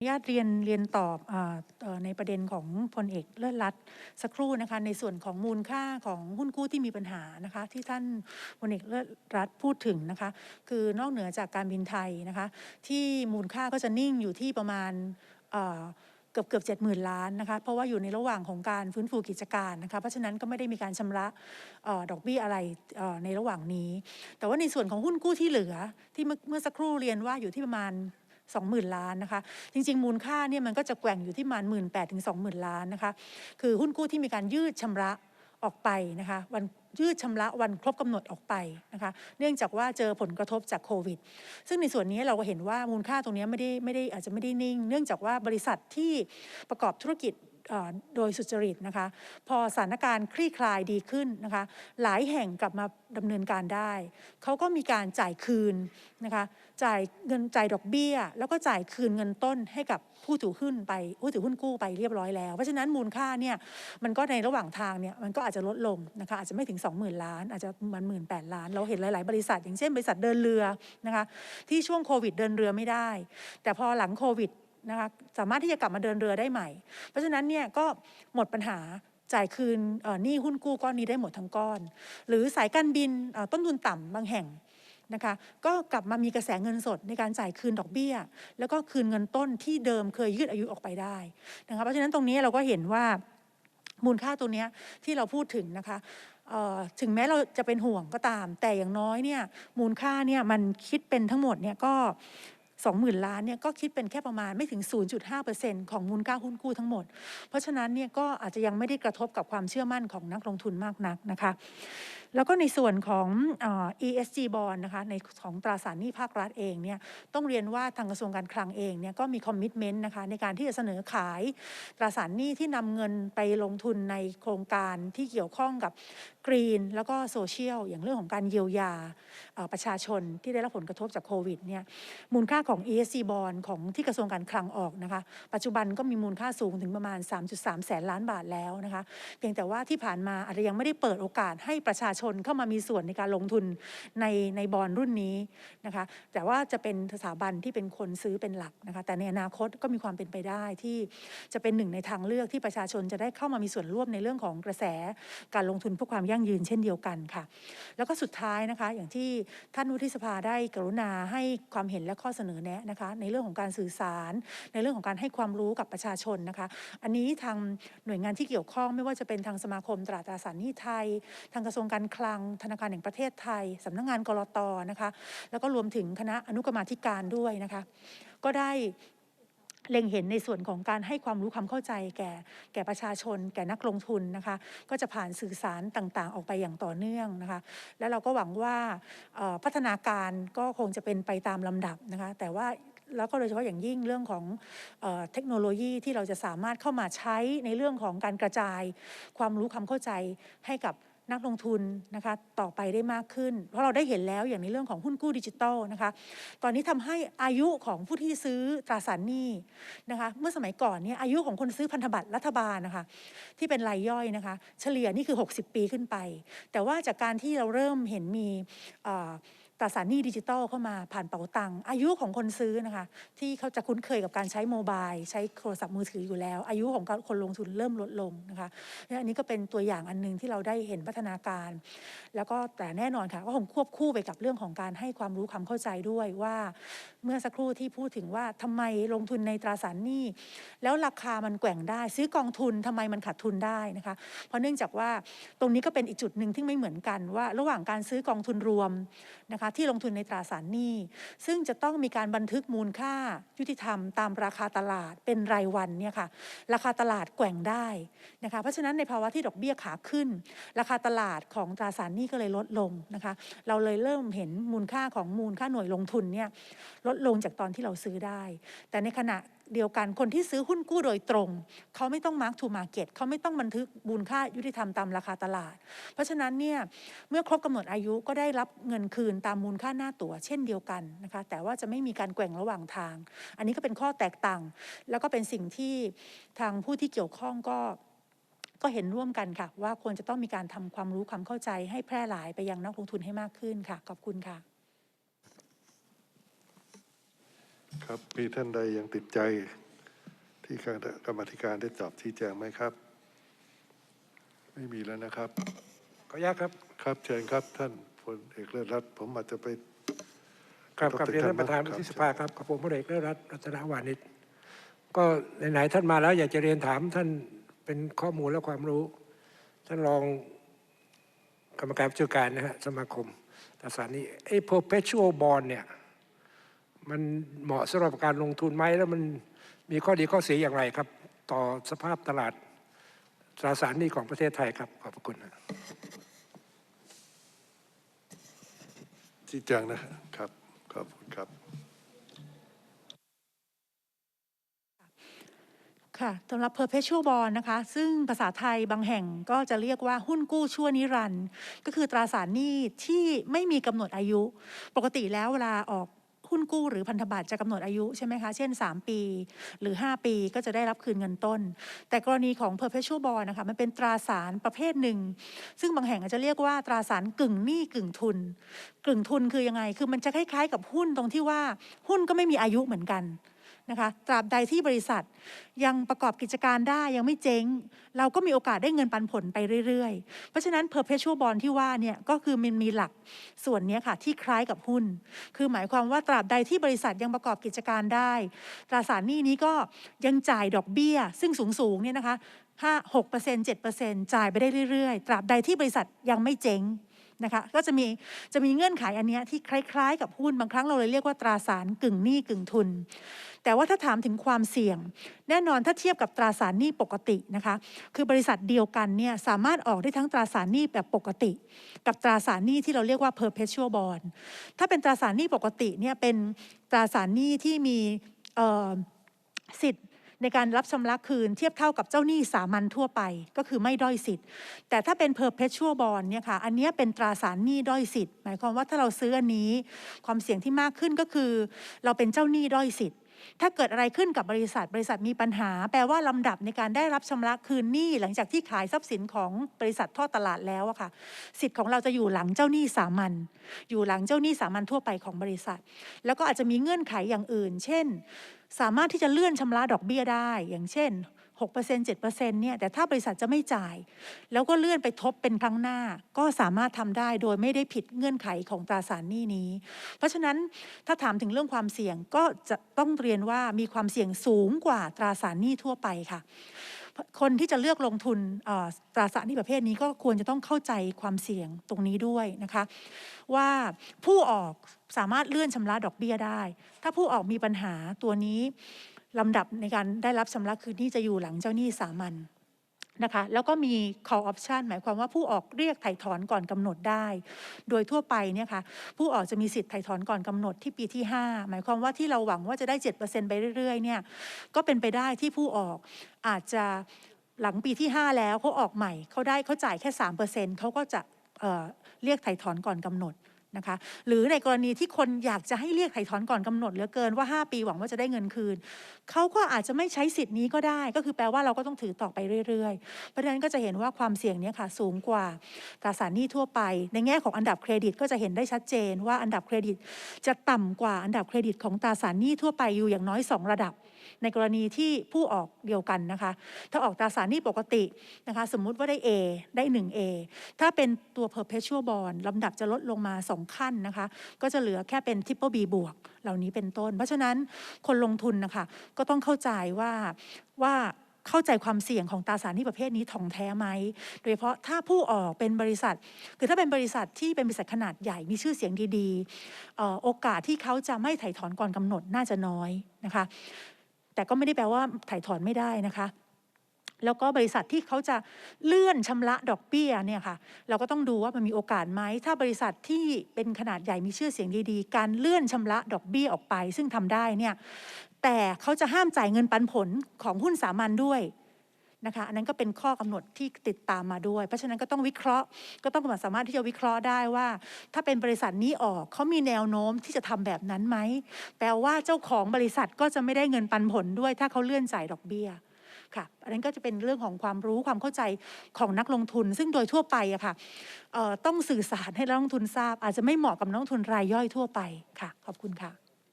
อนุญาตเรียนเรียนตอบอในประเด็นของพลเอกเลิศรัตน์สักครู่นะคะในส่วนของมูลค่าของหุ้นกู้ที่มีปัญหานะคะที่ท่านพลเอกเลิศรัตน์พูดถึงนะคะคือนอกเหนือจากการบินไทยนะคะที่มูลค่าก็จะนิ่งอยู่ที่ประมาณเกือบเกือบเจ็ดหมื่นล้านนะคะเพราะว่าอยู่ในระหว่างของการฟื้นฟูกิจการนะคะเพราะฉะนั้นก็ไม่ได้มีการชำระอดอกเบี้ยอะไรในระหว่างนี้ แต่ว่าในส่วนของหุ้นกู้ที่เหลือที่เมื่อสักครู่เรียนว่าอยู่ที่ประมาณ 20,000 ล้านนะคะ จริง ๆ มูลค่าเนี่ยมันก็จะแกว่งอยู่ที่ประมาณ 1 8ื่นถึง20,000 ล้านนะคะ คือหุ้นกู้ที่มีการยืดชำระออกไปนะคะวันยืดชำระวันครบกำหนดออกไปนะคะเนื่องจากว่าเจอผลกระทบจากโควิด ซึ่งในส่วนนี้เราก็เห็นว่ามูลค่าตรงนี้ไม่ได้ไม่ได้อาจจะไม่ได้นิ่ง เนื่องจากว่าบริษัทที่ประกอบธุรกิจ โดยสุจริตนะคะ พอสถานการณ์คลี่คลายดีขึ้นนะคะ หลายแห่งกลับมาดำเนินการได้ เขาก็มีการจ่ายคืนนะคะ จ่ายเงินจ่ายดอกเบี้ย แล้วก็จ่ายคืนเงินต้นให้กับผู้ถือหุ้นไปผู้ถือหุ้นกู้ไปเรียบร้อยแล้ว เพราะฉะนั้นมูลค่าเนี่ยมันก็ในระหว่างทางเนี่ยมันก็อาจจะลดลงนะคะอาจจะไม่ถึง 20,000 ล้าน อาจจะมันหมื่นแปดล้าน เราเห็นหลาย ๆ บริษัท อย่างเช่นบริษัทเดินเรือนะคะที่ช่วงโควิดเดินเรือไม่ได้ แต่พอหลังโควิด นะคะสามารถที่จะกลับมาเดินเรือได้ใหม่ เพราะฉะนั้นเนี่ยก็หมดปัญหาจ่ายคืนหนี้หุ้นกู้ก้อนนี้ได้หมดทั้งก้อน หรือสายการบินต้นทุนต่ำบางแห่งนะคะก็กลับมามีกระแสเงินสดในการจ่ายคืนดอกเบี้ย แล้วก็คืนเงินต้นที่เดิมเคยยืดอายุออกไปได้นะคะเพราะฉะนั้นตรงนี้เราก็เห็นว่ามูลค่าตัวเนี้ยที่เราพูดถึงนะคะถึงแม้เราจะเป็นห่วงก็ตาม แต่อย่างน้อยเนี่ยมูลค่าเนี่ยมันคิดเป็นทั้งหมดเนี่ยก็ 20,000 ล้านเนี่ยก็คิดเป็นแค่ประมาณไม่ถึง 0.5%ของมูลค่าหุ้นกู้ทั้งหมด เพราะฉะนั้นเนี่ยก็อาจจะยังไม่ได้กระทบกับความเชื่อมั่นของนักลงทุนมากนักนะคะ แล้วก็ในส่วนของอ ESG bond นะคะในของตราสารหนี้ภาครัฐเองเนี่ยต้องเรียนว่าทางกระทรวงการคลังเองเนี่ยก็มีคอมมิชเมนต์นะคะในการที่จะเสนอขายตราสารหนี้ที่นำเงินไปลงทุนในโครงการที่เกี่ยวข้องกับ กรีน แล้วก็โซเชียลอย่างเรื่องของการเยียวยาประชาชนที่ได้รับผลกระทบจากโควิดเนี่ยมูลค่าของ ESG bond ของที่กระทรวงการคลังออกนะคะ ปัจจุบันก็มีมูลค่าสูงถึงประมาณ 3.3 แสนล้านบาทแล้วนะคะเพียงแต่ว่าที่ผ่านมาอาจจะยังไม่ได้เปิดโอกาสให้ประชาชนเข้ามามีส่วนในการลงทุนในในบอลรุ่นนี้นะคะแต่ว่าจะเป็นสถาบันที่เป็นคนซื้อเป็นหลักนะคะแต่ในอนาคตก็มีความเป็นไปได้ที่จะเป็นหนึ่งในทางเลือกที่ประชาชนจะได้เข้ามามีส่วนร่วมในเรื่องของกระแสการลงทุนเพื่อความยั่งยืนเช่นเดียวกันค่ะ แล้วก็สุดท้ายนะคะ อย่างที่ท่านวุฒิสภาได้กรุณาให้ความเห็นและข้อเสนอแนะนะคะ ในเรื่องของการสื่อสาร ในเรื่องของการให้ความรู้กับประชาชนนะคะ อันนี้ทางหน่วยงานที่เกี่ยวข้องไม่ว่าจะเป็นทางสมาคมตราตราสารหนี้ไทย ทางกระทรวงการคลังธนาคารแห่งประเทศไทยสำนักงานกรตนะคะ แล้วก็รวมถึงคณะอนุกรรมาธิการด้วยนะคะ ก็ได้ เล็งเห็นในส่วนของการให้ความรู้ความเข้าใจแก่แก่ประชาชน แก่นักลงทุนนะคะ ก็จะผ่านสื่อสารต่างๆ ออกไปอย่างต่อเนื่องนะคะ แล้วเราก็หวังว่าพัฒนาการก็คงจะเป็นไปตามลำดับนะคะ แต่ว่าแล้วก็โดยเฉพาะอย่างยิ่งเรื่องของเออเทคโนโลยีที่เราจะสามารถเข้ามาใช้ในเรื่องของการกระจายความรู้ความเข้าใจให้กับ นักลงทุนนะคะต่อไปได้มากขึ้น เพราะเราได้เห็นแล้วอย่างในเรื่องของหุ้นกู้ดิจิตอลนะคะตอนนี้ทำให้อายุของผู้ที่ซื้อตราสารหนี้นะคะเมื่อสมัยก่อนเนี่ยอายุของคนซื้อพันธบัตรรัฐบาลนะคะที่เป็นรายย่อยนะคะเฉลี่ยนี่คือ 60 ปีขึ้นไป แต่ว่าจากการที่เราเริ่มเห็นมีอ ตราสารหนี้ดิจิตอลเข้ามาผ่านเป๋าตังค์อายุของคนซื้อนะคะ ที่เขาจะคุ้นเคยกับการใช้โมบาย ใช้โทรศัพท์มือถืออยู่แล้ว อายุของคนลงทุนเริ่มลดลงนะคะและอันนี้ก็เป็นตัวอย่างอันหนึงที่เราได้เห็นพัฒนาการ แล้วก็แต่แน่นอนค่ะก็คงควบคู่ไปกับเรื่องของการให้ความรู้ความเข้าใจด้วยว่า เมื่อสักครู่ที่พูดถึงว่าทำไมลงทุนในตราสารหนี้ แล้วราคามันแกว่งได้ ซื้อกองทุนทำไมมันขาดทุนได้นะคะ เพราะเนื่องจากว่าตรงนี้ก็เป็นอีกจุดหนึ่งที่ไม่เหมือนกันว่า ระหว่างการซื้อกองทุนรวมนะคะที่ลงทุนในตราสารหนี้ ซึ่งจะต้องมีการบันทึกมูลค่ายุติธรรม ตามราคาตลาดเป็นรายวันเนี่ยค่ะราคาตลาดแกว่งได้นะคะเพราะฉะนั้นในภาวะที่ดอกเบี้ยขาขึ้น ราคาตลาดของตราสารหนี้ก็เลยลดลงนะคะเราเลยเริ่มเห็นมูลค่าของมูลค่าหน่วยลงทุนเนี่ยลดลงจากตอนที่เราซื้อได้ แต่ในขณะ เดียวกันคนที่ซื้อหุ้นกู้โดยตรง เขาไม่ต้อง mark to market เขาไม่ต้องบันทึกมูลค่ายุติธรรมตามราคาตลาด เพราะฉะนั้นเนี่ยเมื่อครบกำหนดอายุก็ได้รับเงินคืนตามมูลค่าหน้าตั๋วเช่นเดียวกันนะคะแต่ว่าจะไม่มีการแกว่งระหว่างทาง อันนี้ก็เป็นข้อแตกต่าง แล้วก็เป็นสิ่งที่ทางผู้ที่เกี่ยวข้องก็ก็เห็นร่วมกันค่ะ ว่าควรจะต้องมีการทำความรู้ความเข้าใจให้แพร่หลายไปยังนักลงทุนให้มากขึ้นค่ะ ขอบคุณค่ะ ครับมีท่านใดยังติดใจที่คณะกรรมาธิการได้ตอบที่แจงไหมครับ ไม่มีแล้วนะครับ ขออนุญาตครับ ครับเชิญครับท่านพลเอกเลิศรัตน์ผมอาจจะไป ครับดรกับเรียนท่านประธานครับวุฒิสภาครับกับผมพลเอกเลิศรัตน์รัตนวานิชก็ไหนๆท่านมาแล้ว อยากจะเรียนถามท่านเป็นข้อมูลและความรู้ ท่านรองกรรมการผู้จัดการนะฮะสมาคมตราสารหนี้ไอ้ perpetual bond เนี่ย มันเหมาะสำหรับการลงทุนไหมแล้วมันมีข้อดีข้อเสียอย่างไรครับ ต่อสภาพตลาดตราสารหนี้ของประเทศไทยครับขอบพระคุณนะที่แจงนะครับขอบคุณครับค่ะสำหรับ perpetual bond นะคะ ซึ่งภาษาไทยบางแห่งก็จะเรียกว่าหุ้นกู้ชั่วนิรันดร์ก็คือตราสารหนี้ที่ไม่มีกำหนดอายุ ปกติแล้วเวลาออก หุ้นกู้หรือพันธบัตรจะกำหนดอายุใช่ไหมคะเช่น 3 ปี หรือ 5 ปีก็จะได้รับคืนเงินต้น แต่กรณีของ perpetual bond นะคะมันเป็นตราสารประเภทหนึ่ง ซึ่งบางแห่งอาจจะเรียกว่าตราสารกึ่งหนี้กึ่งทุน กึ่งทุนคือยังไง คือมันจะคล้ายๆ กับหุ้นตรงที่ว่าหุ้นก็ไม่มีอายุเหมือนกัน นะคะตราบใดที่บริษัทยังประกอบกิจการได้ยังไม่เจ๊ง เราก็มีโอกาสได้เงินปันผลไปเรื่อยๆ เพราะฉะนั้น perpetual bond ที่ว่าเนี่ยก็คือมันมีหลักส่วนนี้ค่ะที่คล้ายกับหุ้น คือหมายความว่าตราบใดที่บริษัทยังประกอบกิจการได้ ตราสารหนี้นี้ก็ยังจ่ายดอกเบี้ย ซึ่งสูงๆเนี่ยนะคะห้าหกเปอร์เซ็นต์เจ็ดเปอร์เซ็นต์จ่ายไปได้เรื่อยๆ ตราบใดที่บริษัทยังไม่เจ๊ง นะคะก็จะมีจะมีเงื่อนไขอันนี้ที่คล้าย ๆ กับหุ้นบางครั้งเราเลยเรียกว่าตราสารกึ่งหนี้กึ่งทุน แต่ว่าถ้าถามถึงความเสี่ยง แน่นอนถ้าเทียบกับตราสารหนี้ปกตินะคะคือบริษัทเดียวกันเนี่ยสามารถออกได้ทั้งตราสารหนี้แบบปกติ กับตราสารหนี้ที่เราเรียกว่า perpetual bond ถ้าเป็นตราสารหนี้ปกติเนี่ยเป็นตราสารหนี้ที่มีสิทธิ์ ในการรับชำระคืนเทียบเท่ากับเจ้าหนี้สามัญทั่วไป ก็คือไม่ด้อยสิทธิ์ แต่ถ้าเป็น perpetual bond เนี่ยค่ะอันนี้เป็นตราสารหนี้ด้อยสิทธิ์ หมายความว่าถ้าเราซื้ออันนี้ ความเสี่ยงที่มากขึ้นก็คือ เราเป็นเจ้าหนี้ด้อยสิทธิ์ ถ้าเกิดอะไรขึ้นกับบริษัท บริษัทมีปัญหา แปลว่าลำดับในการได้รับชำระคืนหนี้หลังจากที่ขายทรัพย์สินของบริษัททอดตลาดแล้วอะค่ะ สิทธิ์ของเราจะอยู่หลังเจ้าหนี้สามัญอยู่หลังเจ้าหนี้สามัญทั่วไปของบริษัท แล้วก็อาจจะมีเงื่อนไขอย่างอื่น เช่น สามารถที่จะเลื่อนชำระดอกเบี้ยได้ อย่างเช่น 6% 7%เนี่ยแต่ถ้าบริษัทจะไม่จ่าย แล้วก็เลื่อนไปทบเป็นครั้งหน้า ก็สามารถทำได้โดยไม่ได้ผิดเงื่อนไขของตราสารหนี้นี้ เพราะฉะนั้นถ้าถามถึงเรื่องความเสี่ยงก็จะต้องเรียนว่ามีความเสี่ยงสูงกว่าตราสารหนี้ทั่วไปค่ะ คนที่จะเลือกลงทุนตราสารหนี้ประเภทนี้ก็ควรจะต้องเข้าใจความเสี่ยงตรงนี้ด้วยนะคะ ว่าผู้ออกสามารถเลื่อนชำระดอกเบี้ยได้ ถ้าผู้ออกมีปัญหาตัวนี้ ลำดับในการได้รับชำระคืนหนี้จะอยู่หลังเจ้าหนี้สามัญนะคะแล้วก็มี call option หมายความว่าผู้ออกเรียกไถ่ถอนก่อนกำหนดได้ โดยทั่วไปเนี่ยค่ะผู้ออกจะมีสิทธิ์ไถ่ถอนก่อนกำหนดที่ปีที่ 5 หมายความว่าที่เราหวังว่าจะได้ 7%ไปเรื่อยๆเนี่ยก็เป็นไปได้ที่ผู้ออกอาจจะหลังปีที่ 5 แล้วเขาออกใหม่เขาได้เขาจ่ายแค่ 3%เขาก็จะเเรียกไถ่ถอนก่อนกำหนด นะคะหรือในกรณีที่คนอยากจะให้เรียกไถ่ถอนก่อนกำหนดเหลือเกินว่า 5 ปีหวังว่าจะได้เงินคืน เขาก็อาจจะไม่ใช้สิทธิ์นี้ก็ได้ ก็คือแปลว่าเราก็ต้องถือต่อไปเรื่อยๆ เพราะฉะนั้นก็จะเห็นว่าความเสี่ยงนี้ค่ะสูงกว่าตราสารหนี้ทั่วไป ในแง่ของอันดับเครดิตก็จะเห็นได้ชัดเจนว่าอันดับเครดิต จะต่ำกว่าอันดับเครดิตของตราสารหนี้ทั่วไปอยู่อย่างน้อย 2 ระดับ ในกรณีที่ผู้ออกเดียวกันนะคะ ถ้าออกตราสารหนี้ปกตินะคะ สมมุติว่าได้ A ได้ 1A ถ้าเป็นตัว perpetual bond ลำดับจะลดลงมา 2 ขั้นนะคะ ก็จะเหลือแค่เป็น triple B บวกเหล่านี้เป็นต้น เพราะฉะนั้นคนลงทุนนะคะก็ต้องเข้าใจว่าว่าเข้าใจความเสี่ยงของตราสารหนี้ประเภทนี้ถ่องแท้ไหม โดยเฉพาะถ้าผู้ออกเป็นบริษัท คือถ้าเป็นบริษัทที่เป็นบริษัทขนาดใหญ่มีชื่อเสียงดีๆ โอกาสที่เขาจะไม่ถ่ายถอนก่อนกำหนดน่าจะน้อยนะคะ แต่ก็ไม่ได้แปลว่าถ่ายถอนไม่ได้นะคะแล้วก็บริษัทที่เขาจะเลื่อนชำระดอกเบี้ยเนี่ยค่ะเราก็ต้องดูว่ามันมีโอกาสไหมถ้าบริษัทที่เป็นขนาดใหญ่มีชื่อเสียงดีๆ การเลื่อนชำระดอกเบี้ยออกไป ซึ่งทำได้เนี่ยแต่เขาจะห้ามจ่ายเงินปันผลของหุ้นสามัญด้วย นะคะอันนั้นก็เป็นข้อกำหนดที่ติดตามมาด้วย เพราะฉะนั้นก็ต้องวิเคราะห์ ก็ต้องสามารถที่จะวิเคราะห์ได้ว่า ถ้าเป็นบริษัทนี้ออกเขามีแนวโน้มที่จะทำแบบนั้นไหมแปลว่าเจ้าของบริษัทก็จะไม่ได้เงินปันผลด้วย ถ้าเขาเลื่อนจ่ายดอกเบี้ยค่ะอันนั้นก็จะเป็นเรื่องของความรู้ความเข้าใจของนักลงทุน ซึ่งโดยทั่วไปอะค่ะต้องสื่อสารให้นักลงทุนทราบ อาจจะไม่เหมาะกับนักลงทุนรายย่อยทั่วไปค่ะ ขอบคุณค่ะ